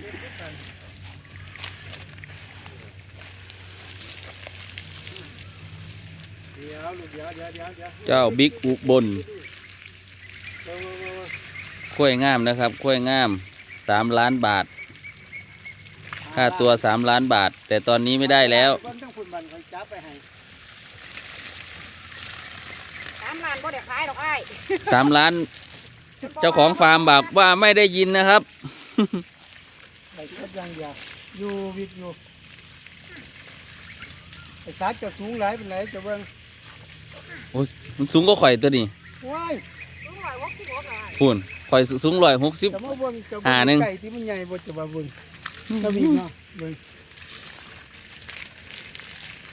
เดี๋ยวลูกเดี๋ยวเดี๋ยวเดี๋ยวเดี๋ยวเจ้าบิ๊กอุบลเร็วเร็วเร็วกล้วยงามนะครับกล้วยงามสามล้านบาท ค่าตัวสามล้านบาท แต่ตอนนี้ไม่ได้แล้วเบิ่งทั้งคุณมันเขาจับไปให้สามล้านบ่ได้ขายดอกไอ้สามล้าน เจ้าของฟาร์มบอกว่าไม่ได้ยินนะครับไปเก็บอย่างเดียวอยู่วิกอยู่ไอ้สาจะสูงหลายเป็นไรจะเบิ่งมันสูงก็ข่อยตัวนี้ว้ายรู้ไหมว่าคู่บอกอะไรพูนข่อยสูงร้อยหกสิบ จะมาเบิ่งจะหาเบิ่งหนึ่ง ไก่ที่มันใหญ่บ่จะมาเบิ่งจะวิกเนาะเบิ่ง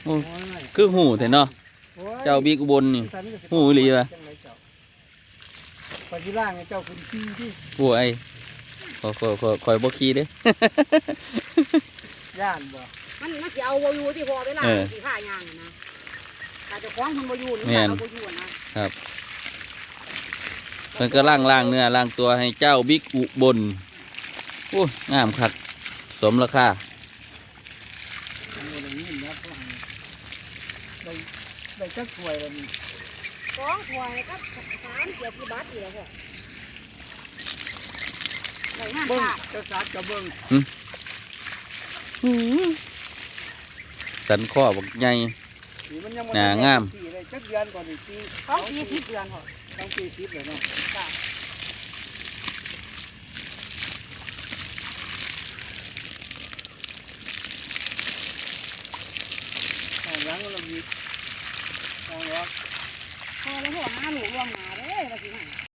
โอ้โอ้ยคือหูแต่เนาะโอ้ย เจ้าบิ๊กอุบลนี่ หูอีหลีวะ ปฏิล่างให้เจ้าคุณขี้ที่โอ้ยขอ ขอขอข่อยบ่ขี้เด้ย่านบ่มันมันสิเอาบ่อยู่ที่พอเวลาเออสิฆ่ายางนะถ้าเจะคล้าของมันบ่อยู่นี่แม่นเอาบ่อยู่นะมันก็ล่างล่างเนื้อล่างตัวให้เจ้าบิ๊กอุบลโอ้ยงามคักสมราคาอันนี้ได้ยินนะพ่อให้ได้ได้จักถ้วยแล้วนี่สองถ้วยกับสามเกี่ยวกี่บาทอีกแล้วพ่อได้งาน บิ้งจะสัดกับเบิ้งสันข้อบักใหญ่หนางามางาพอแล้วหัวมาหนูรวมมาเด้อ